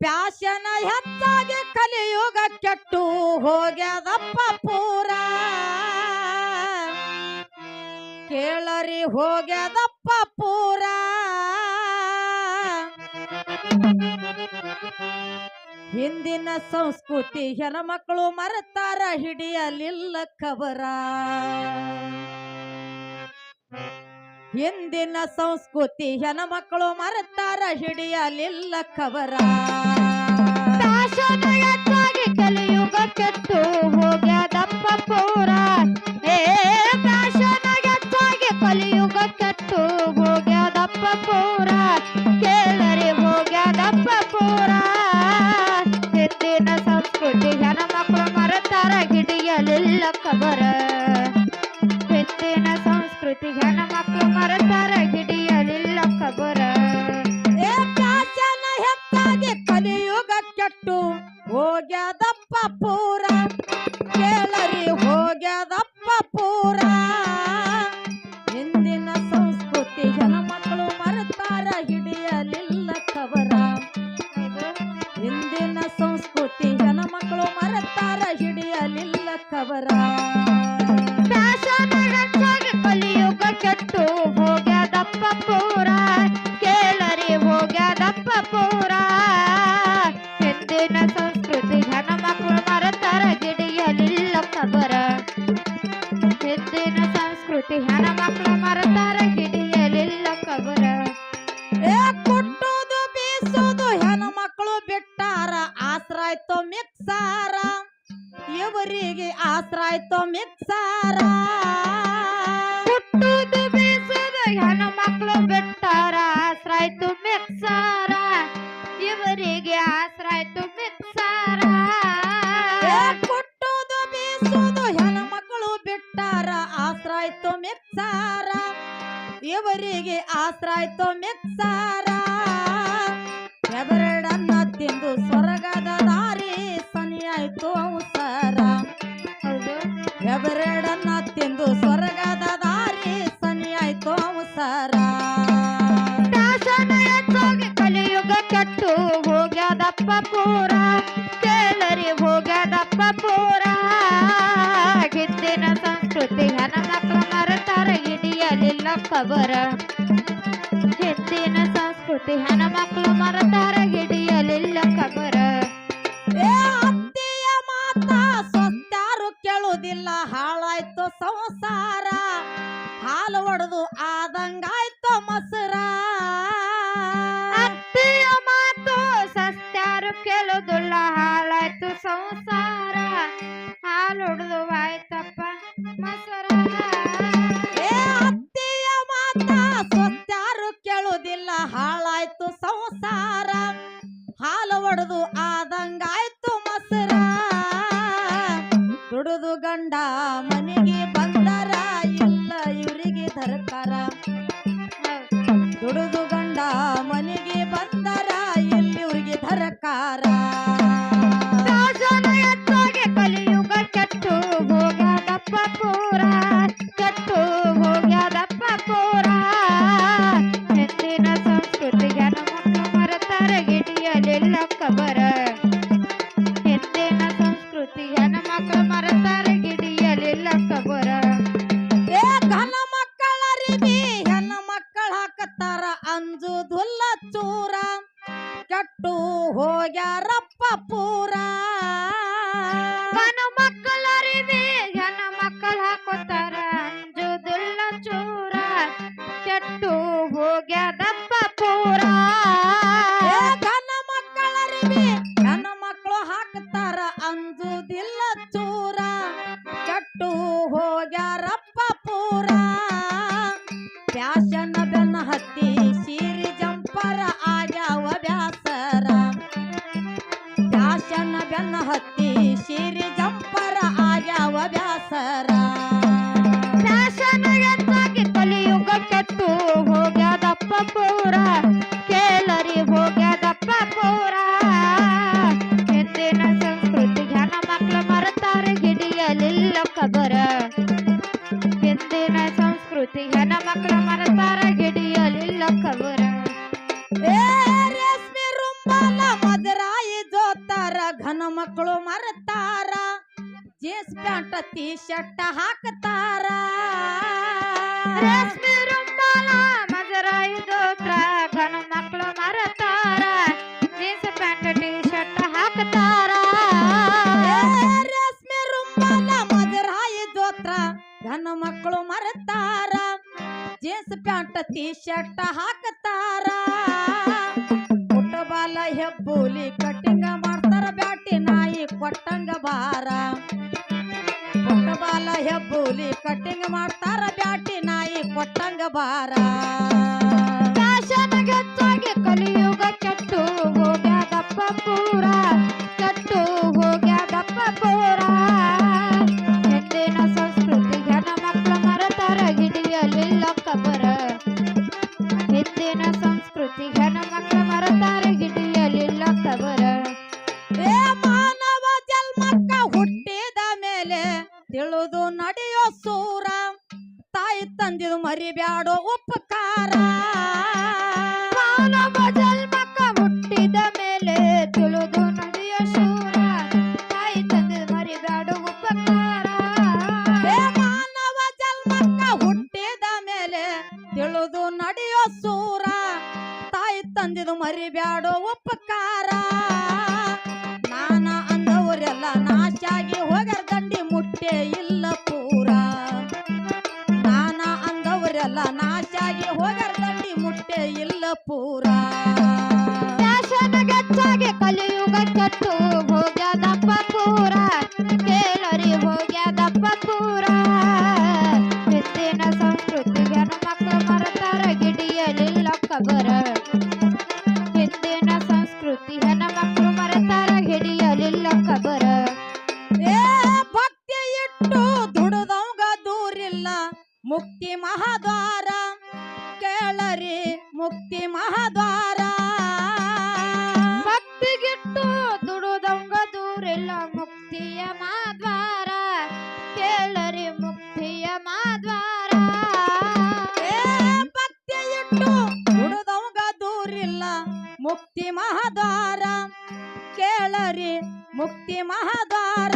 ಪ್ಯಾಶನ ಹೆಚ್ಚಾಗಿ ಕಲಿಯುಗ ಕೆಟ್ಟು ಹೋಗ್ಯದಪ್ಪ ಪೂರ. ಕೇಳರಿ ಹೋಗ್ಯದಪ್ಪ ಪೂರ. ಹಿಂದಿನ ಸಂಸ್ಕೃತಿ ಹೆಣ್ಮಕ್ಳು ಮರೆತಾರ ಹಿಡಿಯಲಿಲ್ಲ ಖಬರ ಹಿಂದಿನ ಸಂಸ್ಕೃತಿ ಹೆಣ್ಮಕ್ಳು ಮರೆತಾರ ಹಿಡಿಯಲಿಲ್ಲ ಖಬರ. ಹೆಚ್ಚಾಗಿ ಕಲಿಯುಗ ಕೆಟ್ಟು ಹೋಗ್ಯದಪ್ಪ ಪೂರ. ಏ ಹೆಚ್ಚಾಗಿ ಕಲಿಯುಗ ಕೆಟ್ಟು ಹೋಗ್ಯದಪ್ಪ ಪೂರ. ಕೇಳರಿ, ಹೋಗ್ಯದಪ್ಪ ಪೂರ. ಹಿಂದಿನ ಸಂಸ್ಕೃತಿ ಹೆಣ್ಮಕ್ಳು ಮರೆತಾರ ಹಿಡಿಯಲಿಲ್ಲ ಖಬರ. ಹಿಂದಿನ ಸಂಸ್ಕೃತಿ ಹೆಣ ಮರೆತಾರ ಇವರಿಗೆ ಆಶ್ರಾಯ್ತು ಮಿಕ್ಸಾರ. ಹುಟ್ಟುದು ಹೆಣ್ಣು ಮಕ್ಕಳು ಬಿಟ್ಟಾರ ಆಶ್ರಾಯ್ತು ಮಿಕ್ಸಾರ. ಇವರಿಗೆ ಆಶ್ರಾಯ್ತು ಮಿಕ್ಸಾರ. ಹುಟ್ಟುದು ಕುಟ್ಟುದು ಹೆಣ್ಣು ಮಕ್ಕಳು ಬಿಟ್ಟಾರ ಆಶ್ರಾಯ್ತು ಮಿಕ್ಸಾರ. ಇವರಿಗೆ ಆಶ್ರಾಯ್ತು ಮಿಕ್ಸಾರ. ಎವರಡನ್ನ ತಿಂದು ಸ್ವರ್ಗದ ದಾರಿ ಸನಿಯಾಯ್ತು ಅವು ಹೌದು ಎಬರಡನ್ನ ತಿಂದು ಸ್ವರ್ಗದ ದಾರಿ ಸನಿ ಆಯ್ತು ಮುಸರ ಕಲಿಯುಗ ಕೆಟ್ಟು ಹೋಗ್ಯದಪ್ಪ ಪೂರ. ಕೇಳರಿ ಹೋಗ್ಯದಪ್ಪ ಪೂರ. ಹಿಂದಿನ ಸಂಸ್ಕೃತಿ ಹೆಣ್ಮಕ್ಳು ಮರೆತಾರ ಹಿಡಿಯಲಿಲ್ಲ ಕಬರ ಹಿಂದಿನ ಸಂಸ್ಕೃತಿ ಹೆಣ್ಮಕ್ಳು ಮರೆತಾರ ಮನೆಗೆ ಬಂದರ ಇಲ್ಲ ಇವರಿಗೆ ದರ್ಕಾರ ಕೆಟ್ಟು ಹೋಗ್ಯಾರಪ್ಪ ಪೂರ ಬ್ಯಾಸರ ಫ್ಯಾಷನ್ ಎತ್ತಾಗಿ ಕಲಿಯುಗ ಕೆಟ್ಟು ಹೋಗ್ಯದಪ್ಪ ಪೂರ. ಕೇಳರಿ ಹೋಗ್ಯದಪ್ಪ ಪೂರ. ಹಿಂದಿನ ಸಂಸ್ಕೃತಿ ಹೆಣ ಮಕ್ಕಳು ಮರತಾರೆ ಹಿಡಿಯಲಿಲ್ಲ ಕಬರ ಹಿಂದಿನ ಸಂಸ್ಕೃತಿ ಹೆಣ ಮಕ್ಳು ಮರತಾರ ಪ್ಯಾಂಟ್ ಟೀ ಶರ್ಟ್ ಹಾಕ್ತಾರ ರೇಷ್ಮೆ ರುಂಬಾಲ ಮಜರಾಯಿ ದೋತ್ರ ಗಣ ಮಕ್ಳು ಮರತಾರ ಜೀನ್ಸ್ ಪ್ಯಾಂಟ್ ಟಿ ಶರ್ಟ್ ಹಾಕ್ತಾರ ಏ ರೇಷ್ಮೆ ರುಂಬಾಲ ಮದರಾಯಿ ಜೋತ್ರ ಘನ ಮಕ್ಕಳು ಮರತಾರ ಜೀನ್ಸ್ ಪ್ಯಾಂಟ್ ಟೀ ಶರ್ಟ್ ಹಾಕ್ತಾರ ಫುಟ್ಬಾಲ್ ಹೆಬ್ಬೂಲಿ ಕಟಿಂಗ್ ಮಾಡ್ತಾರ ಬ್ಯಾಟಿ ನಾಯಿ ಕೊಟ್ಟಂಗ ಬಾರ ಫುಟ್ಬಾಲ್ ಕಟ್ಟಿಂಗ್ ಮಾಡ್ತಾರ ಬ್ಯಾಟಿ ನಾಯಿ ಕೊಟ್ಟಂಗ ಬಾರ ಸೂರ ತಾಯಿ ತಂದಿದು ಮರಿಬ್ಯಾಡೋ ಉಪಕಾರ. ಮಾನವ ಜನ್ಮಕ್ಕ ಹುಟ್ಟಿದ ಮೇಲೆ ತಿಳಿದು ನಡೆಯ ಶೂರ. ತಾಯಿ ತಂದೆ ಮರಿಬ್ಯಾಡು ಉಪಕಾರ. ಮಾನವ ಜನ್ಮಕ್ಕ ಹುಟ್ಟಿದ ಮೇಲೆ ತಿಳಿದು ನಡೆಯೋ ಸೂರ ತಾಯಿ ತಂದಿದು ಮರಿಬ್ಯಾಡೋ ಉಪಕಾರ. ನಾನ ಅಂದವರೆಲ್ಲ ನಾಶಾಗಿ ಹೋಗರ್ ದಂಡಿ ಮುಟ್ಟೆ ಇಲ್ಲ ಅಂದವರೆಲ್ಲ ಹೋಗರ್ದಲ್ಲಿ ಮುಟ್ಟೆ ಇಲ್ಲ ಪೂರ. ಮಹಾದ್ವಾರ ಕೇಳರಿ ಮುಕ್ತಿ ಮಹಾದ್ವಾರ.